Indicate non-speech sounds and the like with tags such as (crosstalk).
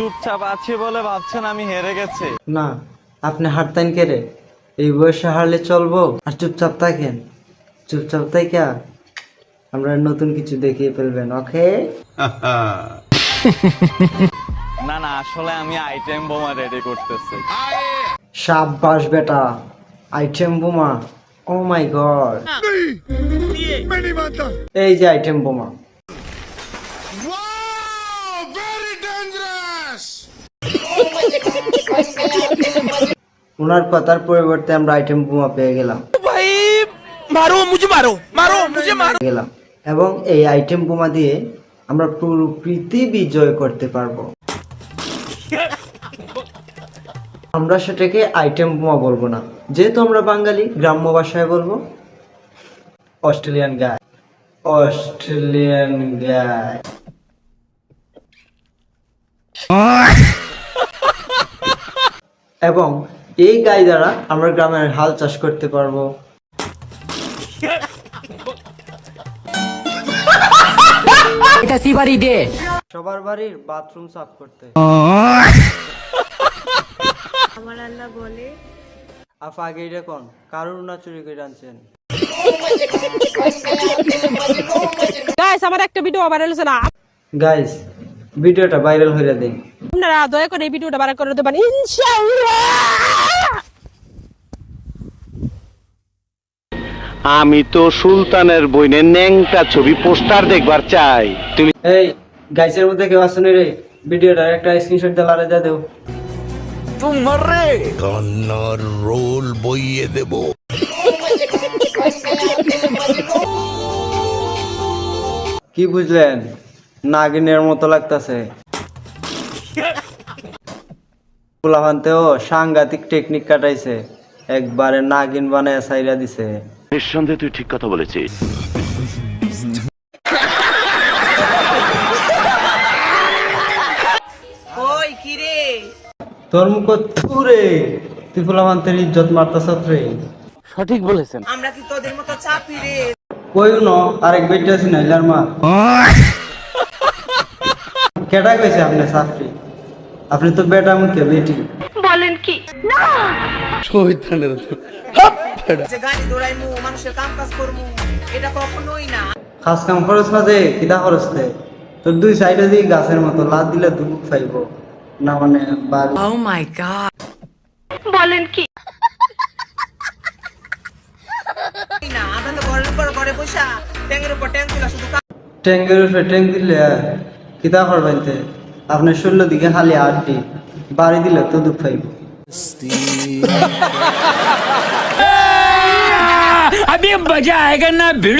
চুপচাপ আছি বলে ভাবছেন আমি হেরে গেছি। না আপনি হারতেন কে রে? এই বয়সে হারলে চলবো? আর চুপচাপ থাকেন? চুপচাপ থাকা আমরা নতুন কিছু দেখিয়ে ফেলবেন ওকে? (laughs) না না আসলে আমি আইটেম বোমা রেডি করতেছি। সাব্বাস বেটা আইটেম বোমা ও মাই গড এই যে আইটেম বোমা। ওনার কথার পরিবর্তে আমরা আইটেম বোমা পেয়ে গেলাম। ভাই মারো মুঝে মারো মারো মুঝে মারো। গেলাম। এবং এই আইটেম বোমা দিয়ে আমরা পুরো পৃথিবী জয় করতে পারব। আমরা সেটাকে আইটেম বোমা বলব না। যেহেতু আমরা বাঙালি গ্রাম্য ভাষায় বলব। অস্ট্রেলিয়ান গায় অস্ট্রেলিয়ান গায় এবং এই গাই দ্বারা আমরা গ্রামের হাল চাষ করতে পারব। এটা সিবারি দে সবার বাড়ির বাথরুম সাফ করতে। আমার আল্লাহ বলে আফা আগে এটা কোন? কারুর না চুরি করে আনছেন? গাইস আমার একটা ভিডিও ভাইরাল হচ্ছে না? গাইস ভিডিওটা ভাইরাল হয়ে দিন আপনারা দয়া করে এই ভিডিওটা ভাইরাল করে দেবেন ইনশাআল্লাহ। আমি তো সুলতানের বইনের ন্যাংটা ছবি পোস্টার দেখবার চাই। তুমি এই গাইসের মধ্যে কেউ আসুন রে ভিডিওটা একটা স্ক্রিনশট দিয়ে লারে দিয়ে দেও। ধন্যর রোল বইয়ে দেব। কি বুঝলেন? নাগিনের মতো লাগতাছে। পোলাভান্তেও সাংঘাতিক টেকনিক কাটাইছে। একবারে নাগিন বানায় সাইরা দিছে। নিঃসন্দেহে তুই ঠিক কথা বলেছিস। ওই তোর মুখ তুরে তুই পোলাভান্তের ইজ্জত রে সঠিক বলেছেন। আমরা কি তোদের মতো চাপি রে? কইও ন আরেক বেটি আছে না মা। কেটা কইছে আপনি আপনি তো বেটা মুখে বেটি। যে গাড়ি দৌড়াইমু মানুষের কাম কাজ করমু এটা কখনোই না। খাস কাম খরচ মাঝে কিতা খরচ তে? তোর দুই সাইডে দিয়ে গাছের মতো লাদ দিলে দুধ খাইব না মানে ও মাই গড না আমরা ঘরের উপর ঘরে বসা ট্যাঙ্গের উপর ট্যাঙ্ক তুলা শুধু কাম উপরে ট্যাঙ্ক দিলে কিতা করবেনতে আপনার ষোলো দিকে খালি আটটি বাড়ি দিলে তো দুধ খাইব अभी मजा आएगा ना भिड़